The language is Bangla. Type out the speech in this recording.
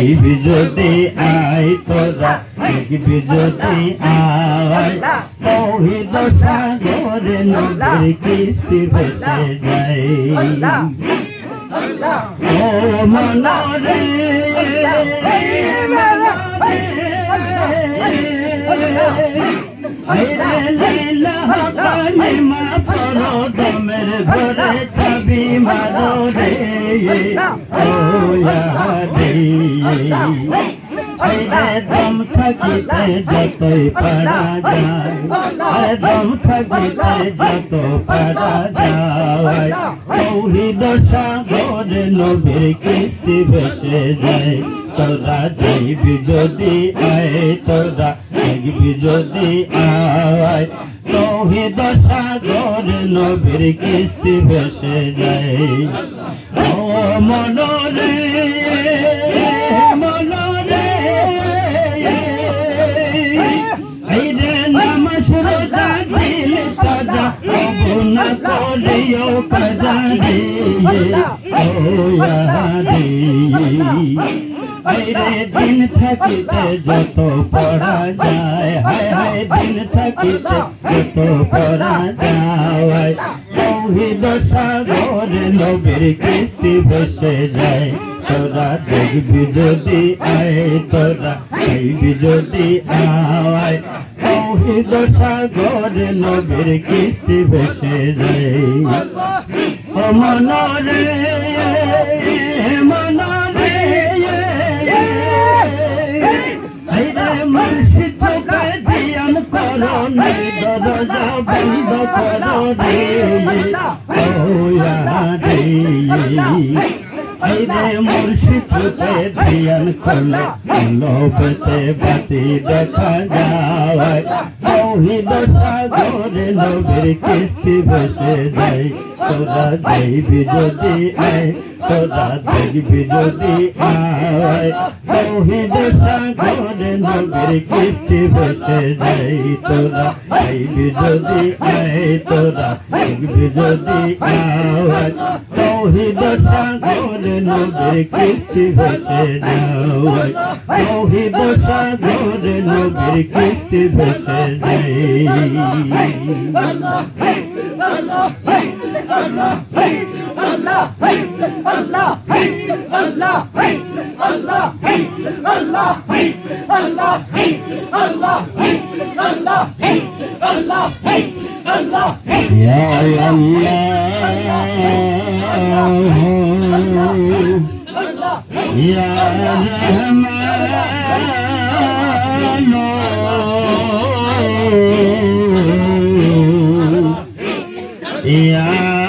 দেখবি যদি আয় তোরা দেখবি যদি আয় তৌহিদ সাগরে নদীর কিস্তি ভেসে যায় ও মনরে আইরে লীলা কালিমা ঘরে ছবি মারো রে দম থাকিতে যতই পারা যায় দম থাকিতে যত পারা যায়। তৌহিদ সাগরে নবীর কিস্তি ভেসে যায়। তোরা যাইবি যদি আয়, তোরা দেখবি যদি আয়। তৌহিদ সাগর নবীর কিস্তি ভেসে যায়। ও মনরে মনরে, এই রে আইরে দিন থাকিতে যত পড়া যায়, হায় হায়, দিন থাকিতে যত পড়া যায়। তৌহিদ সাগর নবীর কিস্তি বসে যায়। তোরা দেখবি যদি আয়, তোরা খাইবি যদি আয় তৌহিদ সাগর নবীর কিস্তি বসে যায়। ও करो रे दरजा बंद करो रे ओ यारी আইরে মুর্শিদ দিয়ান করলে লোভতে বাতি দেখা যায়। তৌহিদ সাগরে নবীর কিস্তি বসে যায়। যদি আয়, তোরা যদি আয়। তৌহিদ সাগরে নবীর কিস্তি বসে যায় তৌহিদ সাগরে নবীর আল্লাহ হেই আল্লাহ হেই ইয়া আল্লাহ ইয়া রহমান ইয়া